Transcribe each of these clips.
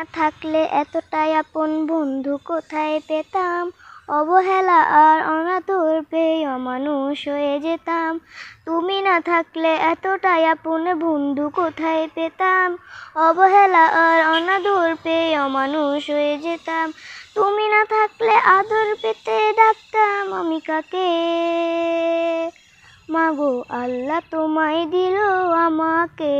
না থাকলে এতটাই আপন বন্ধু কোথায় পেতাম? অবহেলা আর অনাদর পেয়ে অমানুষ হয়ে যেতাম। তুমি না থাকলে এতটাই আপন বন্ধু কোথায় পেতাম? অবহেলা আর অনাদর পেয়ে অমানুষ হয়ে যেতাম। তুমি না থাকলে আদর পেতে ডাকতাম আমি কাকে? মাগো, আল্লাহ তোমায় দিল আমাকে।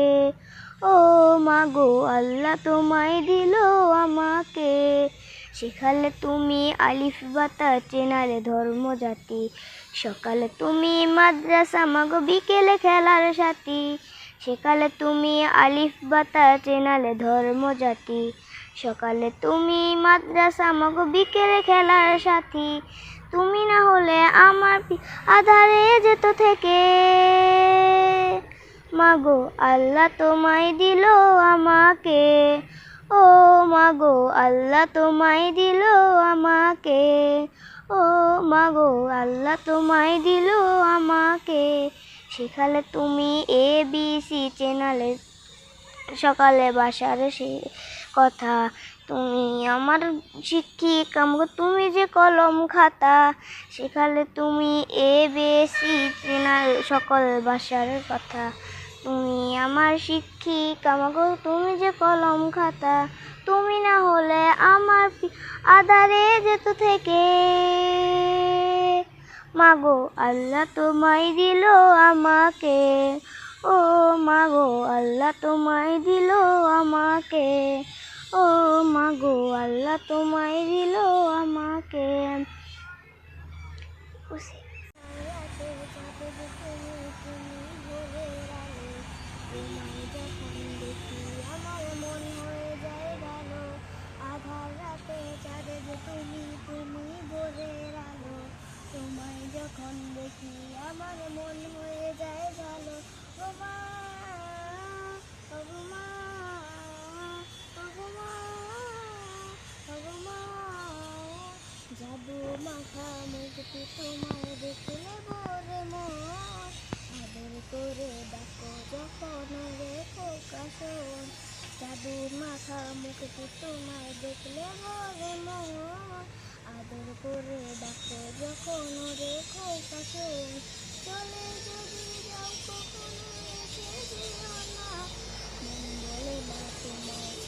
মাগো, আল্লাহ তোমায় দিল আমাকে। সেখালে তুমি আলিফ বাতা চেনালে ধর্ম জাতি। সকালে তুমি মাদ্রাসা, মাগো, বিকেলে খেলার সাথী। সেকালে তুমি আলিফ বাতা চেনালে ধর্ম জাতি। সকালে তুমি মাদ্রাসা, মাগো, বিকেলে খেলার সাথী। তুমি না হলে আমার আধারে যেত থেকে। মাগো, আল্লাহ তোমায় দিল আমাকে। ও মাগো, আল্লাহ তোমায় দিল আমাকে। ও মাগো, আল্লাহ তোমায় দিল আমাকে। সেখানে তুমি এ বি সি চ্যানেলে সকালে বাসার সে কথা, তুমি আমার শিক্ষিক তুমি যে কলম খাতা, সেখানে তুমি এ বেশি চেনার সকল বাসার কথা। তুমি আমার শিক্ষিক, আমাকে তুমি যে কলম খাতা, তুমি না হলে আমার আধারে যেত থেকে। মাগো, আল্লাহ তোমায় দিল আমাকে। ও মাগো, আল্লাহ তোমায় দিল আমাকে। ও মাগো, আল্লাহ তোমায় দিল আমাকে। মাখা মুখটি তোমায় দেখলে ভোরে মন আদর করে ডাকো যখন রেখো কাশন জাদুর মাথা মুখটি তোমায় দেখলে ভরে মন আদর করে ডাকো যখন রেখো কাশন চলে যদি যাও কখনো এসে না বলে না তোমায়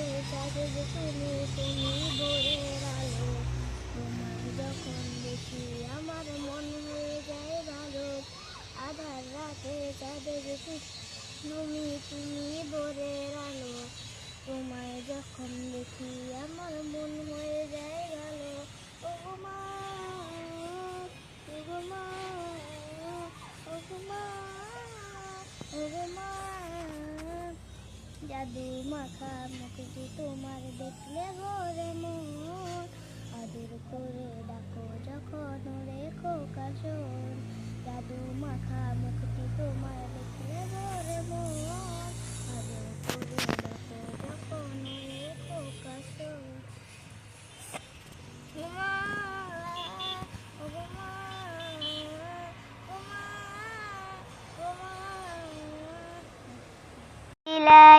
যে তুমি তুমি ভোরের আলো তোমায় যখন দেখি আমার মন হয়ে যায় ভালো আধার রাতে যে তুমি তুমি ভোরের আলো তোমায় যখন দেখি আমার মন হয়ে যায় ভালো ও মা ও মা ও গো মা ও গো মা জাদু মাখা মুখটি তোমার দেখলে ভরে মন।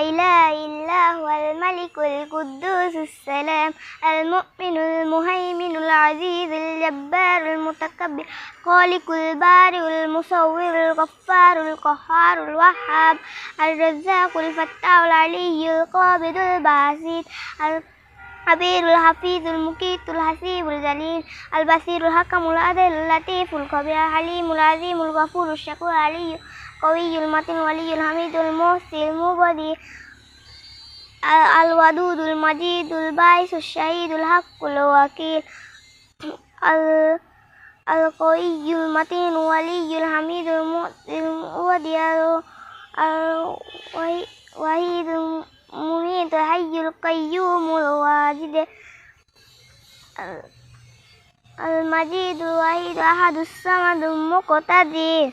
إله إلا هو الملك القدوس السلام المؤمن المهيمن العزيز الجبار المتكبر خالق البارئ المصور الغفار القهار الوهاب الرزاق الفتاح العلي القابض الباسط الخبير الحفيظ المقيت الحسيب الجليل البصير الحكم العدل اللطيف الخبير الحليم العظيم الغفور الشكور العلي القوي المتين الولي الحميد المحسن المبدي ال- الودود المجيد الباعث الشهيد الحق الوكيل ال- القوي المتين الولي الحميد المؤتي المبدي ال- الوحيد المميت الحي القيوم الواجد ال- المجيد الوحيد أحد الصمد المقتدر